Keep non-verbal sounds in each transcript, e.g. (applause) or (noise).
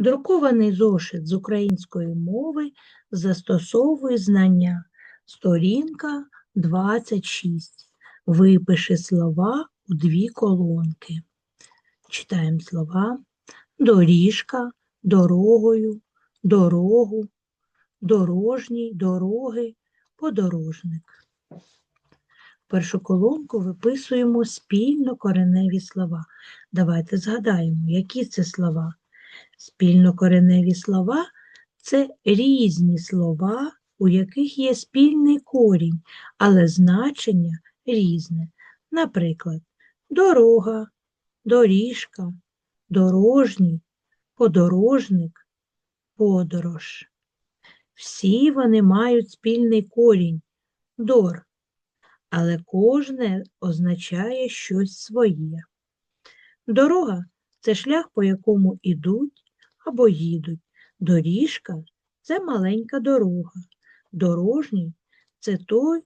Друкований зошит з української мови застосовує знання. Сторінка 26. Випиши слова у дві колонки. Читаємо слова. Доріжка, дорогою, дорогу, дорожній, дороги, подорожник. Першу колонку виписуємо спільно кореневі слова. Давайте згадаємо, які це слова. Спільнокореневі слова це різні слова, у яких є спільний корінь, але значення різне. Наприклад, дорога, доріжка, дорожній, подорожник, подорож. Всі вони мають спільний корінь дор, але кожне означає щось своє. Дорога це шлях, по якому ідуть або їдуть. Доріжка це маленька дорога. Дорожній це той,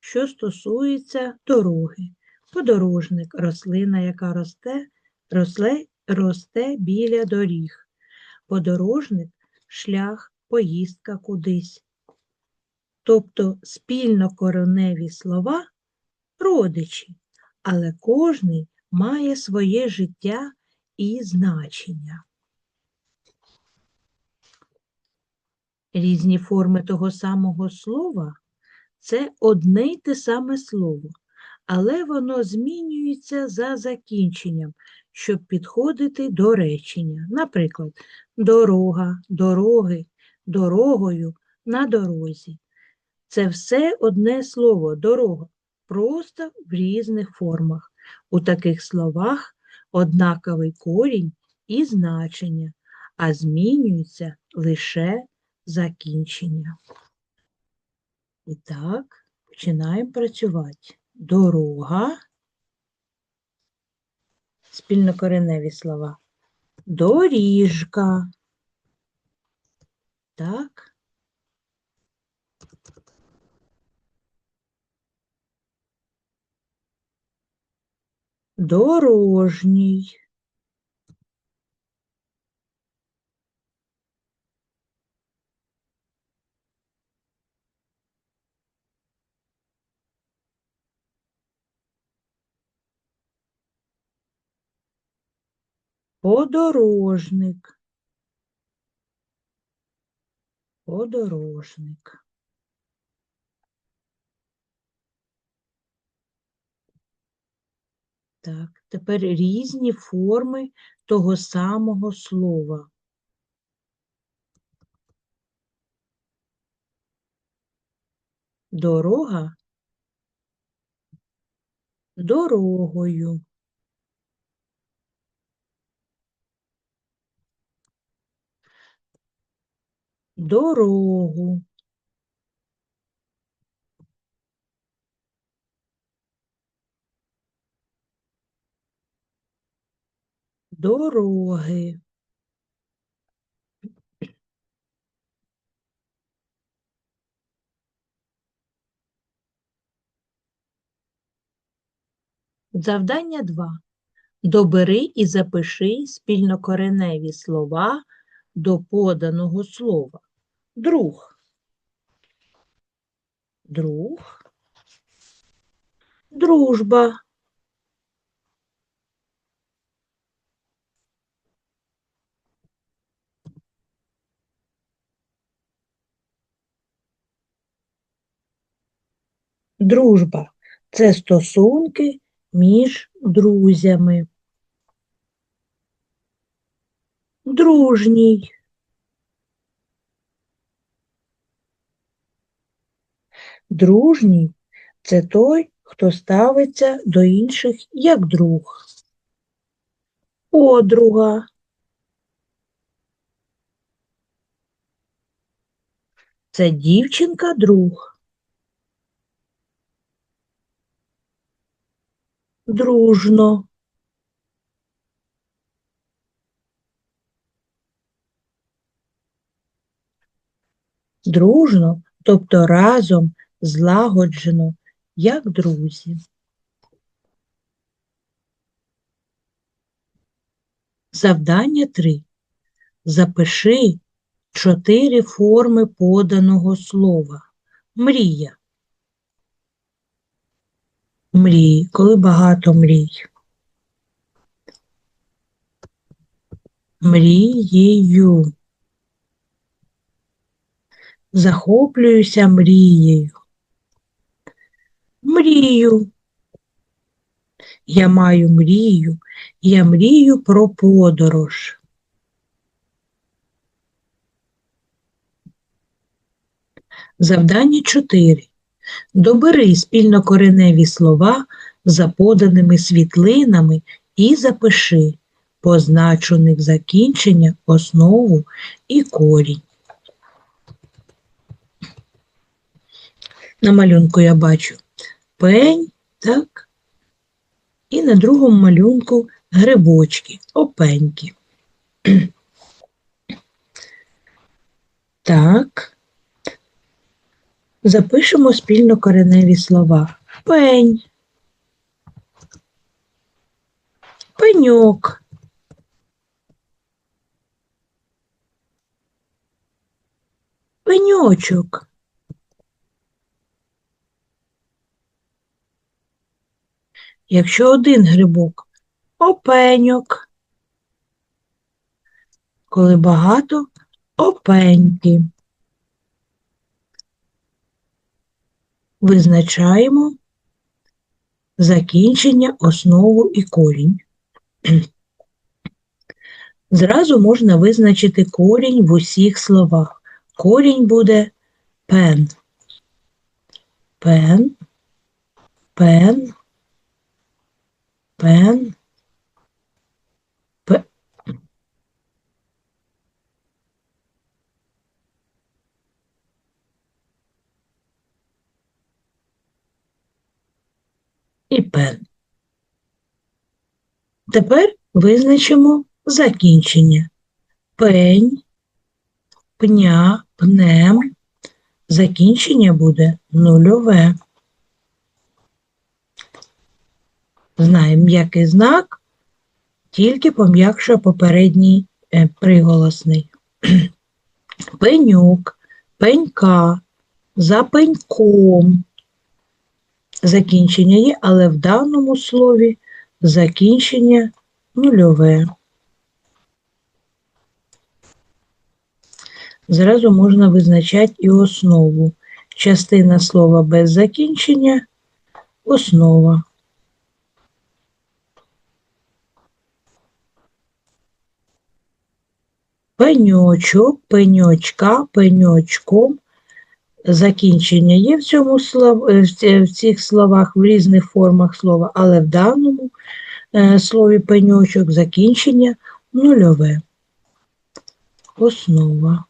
що стосується дороги. Подорожник рослина, яка росте, росле, росте біля доріг. Подорожник шлях, поїздка кудись. Тобто спільнокореневі слова родичі, але кожний має своє життя і значення. Різні форми того самого слова це одне й те саме слово, але воно змінюється за закінченням, щоб підходити до речення. Наприклад, дорога, дороги, дорогою, на дорозі. Це все одне слово дорога, просто в різних формах. У таких словах однаковий корінь і значення, а змінюється лише закінчення. І так, починаємо працювати. Дорога, спільнокореневі слова. Доріжка. Так. Дорожній. Подорожник. Подорожник. Так, тепер різні форми того самого слова. Дорога дорогою. Дорогу. Дороги. Завдання 2. Добери і запиши спільнокореневі слова до поданого слова. Друг. Друг. Дружба. Дружба це стосунки між друзями. Дружній. Дружній це той, хто ставиться до інших як друг. Подруга. Це дівчинка друг. Дружно. Дружно, тобто разом, злагоджено, як друзі. Завдання 3. запиши чотири форми поданого слова. Мрія. Мрій, коли багато мрій. Мрією. Захоплююся мрією. Мрію. Я маю мрію. Я мрію про подорож. Завдання 4. Добери спільнокореневі слова за поданими світлинами і запиши позначених закінчення, основу і корінь. На малюнку я бачу пень, так? І на другому малюнку грибочки, опеньки. (clears throat) Так. Запишемо спільно кореневі слова. Пень. Пеньок. Пеньочок. Якщо один грибок опеньок. Коли багато опеньки. Визначаємо закінчення, основу і корінь. (clears throat) Зразу можна визначити корінь в усіх словах. Корінь буде пен. Пен, пен, пен. І пен. Тепер визначимо закінчення. Пень, пня, пнем. Закінчення буде нульове. Знаємо м'який знак, тільки пом'якшує попередній е, приголосний. (clears throat) Пенюк, пенька, за пеньком. Закінчення є, але в даному слові закінчення нульове. Зразу можна визначати і основу. Частина слова без закінчення основа. Пеньочок, пеньочка, пеньочком. Закінчення є в цьому слов, е, в цих словах в різних формах слова, але в даному е, слові пеньочок закінчення нульове. Основа.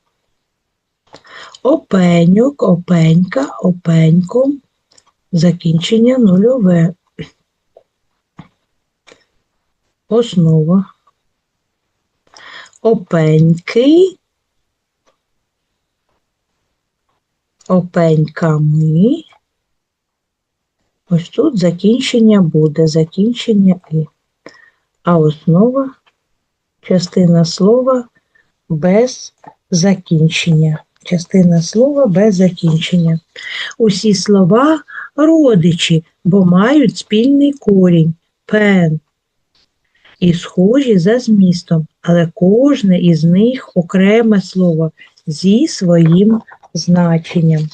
Опеньок, опенька, опеньком. Закінчення нульове. Основа. Опеньки. Опеньками. Ось тут закінчення буде, закінчення і. А основа частина слова без закінчення. Частина слова без закінчення. Усі слова родичі, бо мають спільний корінь пен і схожі за змістом, але кожне із них окреме слово зі своїм значенням.